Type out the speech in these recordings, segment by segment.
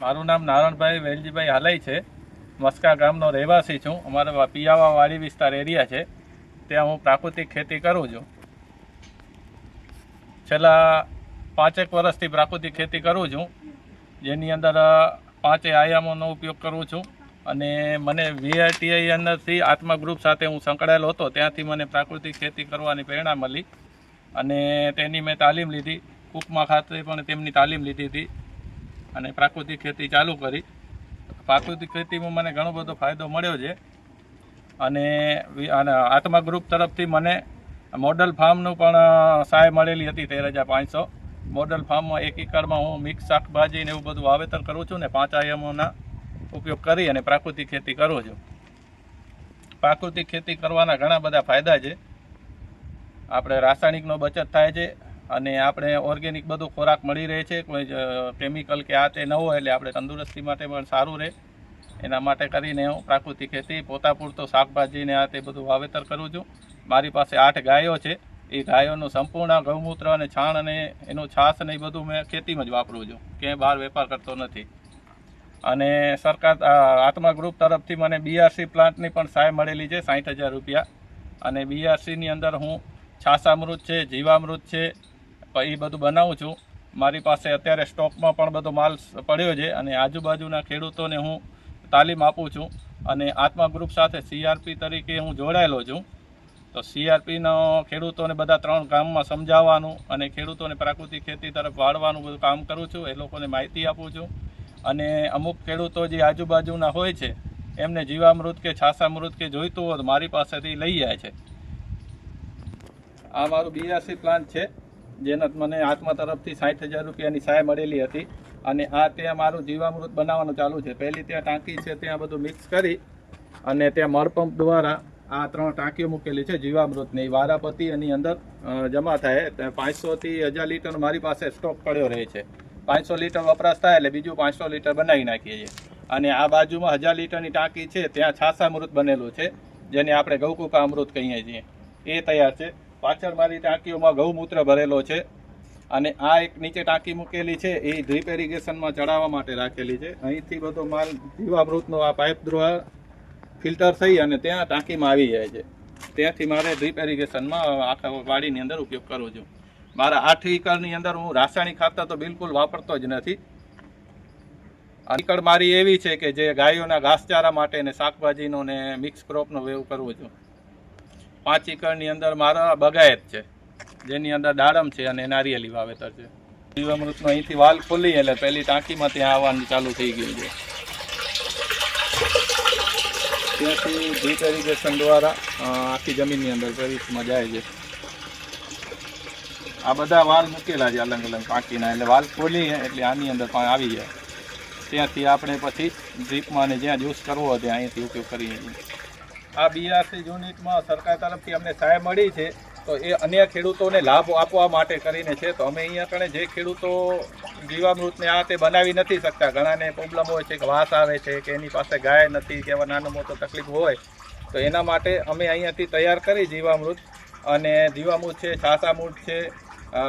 મારું નામ નારણભાઈ વેલજીભાઈ હાલાઈ છે. મસ્કા ગામનો રહેવાસી છું. અમારા પિયાવા વાડી વિસ્તાર એરિયા છે. ત્યાં હું પ્રાકૃતિક ખેતી કરું છું. છેલ્લા પાંચેક વર્ષથી પ્રાકૃતિક ખેતી કરું છું. જેની અંદર પાંચે આયામોનો ઉપયોગ કરું છું. અને મને વીઆઈટીઆઈ અંદરથી આત્મા ગ્રુપ સાથે હું સંકળાયેલો હતો. ત્યાંથી મને પ્રાકૃતિક ખેતી કરવાની પ્રેરણા મળી. અને તેની મેં તાલીમ લીધી. કુકમા ખાતે પણ તેમની તાલીમ લીધી હતી. અને પ્રાકૃતિક ખેતી ચાલુ કરી. પ્રાકૃતિક ખેતીમાં મને ઘણો બધો ફાયદો મળ્યો છે. અને આત્મા ગ્રુપ તરફથી મને મોડલ ફાર્મનું પણ સહાય મળેલી હતી તેર હજાર પાંચસો. મોડલ ફાર્મમાં એક એકરમાં હું મિક્સ શાકભાજી ને એવું બધું વાવેતર કરું છું ને પાંચ આયામોના ઉપયોગ કરી અને પ્રાકૃતિક ખેતી કરું છું. પ્રાકૃતિક ખેતી કરવાના ઘણા બધા ફાયદા છે. આપણે રાસાયણિકનો બચત થાય છે. અને આપણે ઓર્ગેનિક બધું ખોરાક મળી રહે છે. કોઈ કેમિકલ કે આ તે ન હોય એટલે આપણે તંદુરસ્તી માટે પણ સારું રહે. એના માટે કરીને હું પ્રાકૃતિક ખેતી પોતા પૂરતો શાકભાજીને આ તે બધું વાવેતર કરું છું. મારી પાસે આઠ ગાયો છે. એ ગાયોનું સંપૂર્ણ ગૌમૂત્ર અને છાણ અને એનું છાશ ને એ બધું મેં ખેતીમાં જ વાપરું છું. ક્યાંય બહાર વેપાર કરતો નથી. અને સરકાર આત્મા ગ્રુપ તરફથી મને બીઆરસી પ્લાન્ટની પણ સહાય મળેલી છે સાઠ હજાર રૂપિયા. અને બીઆરસીની અંદર હું છાસામૃત છે, જીવામૃત છે એ બધું બનાવું છું. મારી પાસે અત્યારે સ્ટોકમાં પણ બધો માલ પડ્યો છે અને આજુબાજુના ખેડૂતોને હું તાલીમ આપું છું અને આત્મા ગ્રુપ સાથે સીઆરપી તરીકે હું જોડાયેલો છું. તો સીઆરપીનો ખેડૂતોને બધા ત્રણ ગામમાં સમજાવવાનું અને ખેડૂતોને પ્રાકૃતિક ખેતી તરફ વાળવાનું બધું કામ કરું છું. એ લોકોને માહિતી આપું છું. અને અમુક ખેડૂતો જે આજુબાજુના હોય છે, એમને જીવામૃત કે છાસામૃત કે જોઈતું હોય તો મારી પાસેથી લઈ જાય છે. આ મારું બીઆરસી પ્લાન્ટ છે. જેના મને આત્મા તરફથી સાઠ હજાર રૂપિયાની સહાય મળેલી હતી અને આ ત્યાં મારું જીવામૃત બનાવવાનું ચાલુ છે. પહેલી ત્યાં ટાંકી છે, ત્યાં બધું મિક્સ કરી અને ત્યાં મળપંપ દ્વારા આ ત્રણ ટાંકીઓ મૂકેલી છે જીવામૃતની. વારાપતિ એની અંદર જમા થાય. પાંચસોથી હજાર લીટર મારી પાસે સ્ટોક પડ્યો રહે છે. પાંચસો લીટર વપરાશ થાય એટલે બીજું પાંચસો લીટર બનાવી નાખીએ છીએ. અને આ બાજુમાં હજાર લીટરની ટાંકી છે, ત્યાં છાસામૃત બનેલું છે, જેને આપણે ગૌકુકા અમૃત કહીએ છીએ. એ તૈયાર છે. પાછળ મારી ટાંકીઓમાં ગૌમૂત્ર ભરેલો છે અને આ એક નીચે ટાંકી મૂકેલી છે, એ ડ્રીપ એરિગેશનમાં ચડાવવા માટે રાખેલી છે. અહીંથી બધો માલ જીવામૃતનો આ પાઇપ દ્વારા ફિલ્ટર થઈ અને ત્યાં ટાંકીમાં આવી જાય છે. ત્યાંથી મારે ડ્રીપ એરિગેશનમાં આખા વાડીની અંદર ઉપયોગ કરું છું. મારા આઠ એકરની અંદર હું રાસાયણિક ખાતર તો બિલકુલ વાપરતો જ નથી. એકડ મારી એવી છે કે જે ગાયોના ઘાસચારા માટે ને શાકભાજીનો ને મિક્સ ક્રોપનો વેવ કરવો છું. પાંચ એકરની અંદર મારા બગાયત છે. જેની અંદર દાડમ છે અને નારિયેલી વાવેતર છે. જીવામૃતનો અહીંથી વાલ ખોલી એટલે પહેલી ટાંકીમાં ત્યાં આવવાનું ચાલુ થઈ ગયું છે. ત્યાંથી ડ્રીપ ઇરિગેશન દ્વારા આખી જમીનની અંદર પ્રવેશમાં જાય છે. આ બધા વાલ મૂકેલા છે અલગ અલગ ટાંકીના એટલે વાલ ખોલી એટલે આની અંદર પણ આવી જાય. ત્યાંથી આપણે પછી ડ્રીપમાં ને જ્યાં યુઝ કરવો હોય ત્યાં અહીંથી ઉપયોગ કરીએ છીએ. આ બીઆરસી યુનિટમાં સરકાર તરફથી અમને સહાય મળી છે, તો એ અન્ય ખેડૂતોને લાભ આપવા માટે કરીને છે. તો અમે અહીંયા કણે જે ખેડૂતો જીવામૃતને આ તે બનાવી નથી શકતા, ઘણાને પ્રોબ્લેમ હોય છે કે વાસ આવે છે, કે એની પાસે ગાય નથી, કે એવા નાનો મોટો તકલીફ હોય, તો એના માટે અમે અહીંયાથી તૈયાર કરી જીવામૃત અને જીવામૃત છે છાસામૃત છે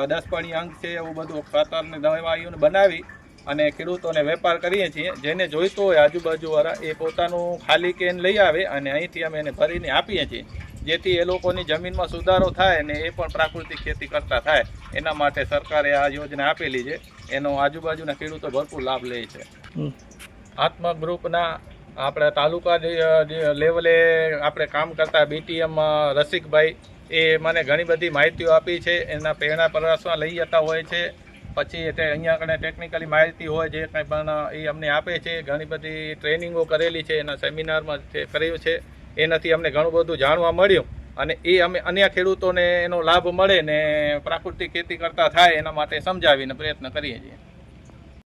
દસપણી અંક છે, એવું બધું ખાતરને દવાઈઓને બનાવી અને ખેડૂતોને વેપાર કરીએ છીએ જેને જોઈતો હોય આજુબાજુવાળા એ પોતાનું ખાલી કેન લઈ આવે અને અહીંથી અમે એને ભરીને આપીએ છીએ. જેથી એ લોકોની જમીનમાં સુધારો થાય અને એ પણ પ્રાકૃતિક ખેતી કરતા થાય. એના માટે સરકારે આ યોજના આપેલી છે. એનો આજુબાજુના ખેડૂતો ભરપૂર લાભ લે છે. આત્મા ગ્રુપના આપણે તાલુકા લેવલે આપણે કામ કરતા બીટીએમ રસિકભાઈ એ મને ઘણી બધી માહિતીઓ આપી છે. એના પ્રેરણા પ્રવાસમાં લઈ જતા હોય છે. પછી એટલે અહીંયા આગળ ટેકનિકલી માહિતી હોય જે કંઈ પણ એ અમને આપે છે, ઘણી બધી ટ્રેનિંગો કરેલી છે, એના સેમિનારમાં જે કર્યું છે, એનાથી અમને ઘણું બધું જાણવા મળ્યું. અને એ અમે અન્ય ખેડૂતોને એનો લાભ મળે ને પ્રાકૃતિક ખેતી કરતા થાય એના માટે સમજાવીને પ્રયત્ન કરીએ છીએ.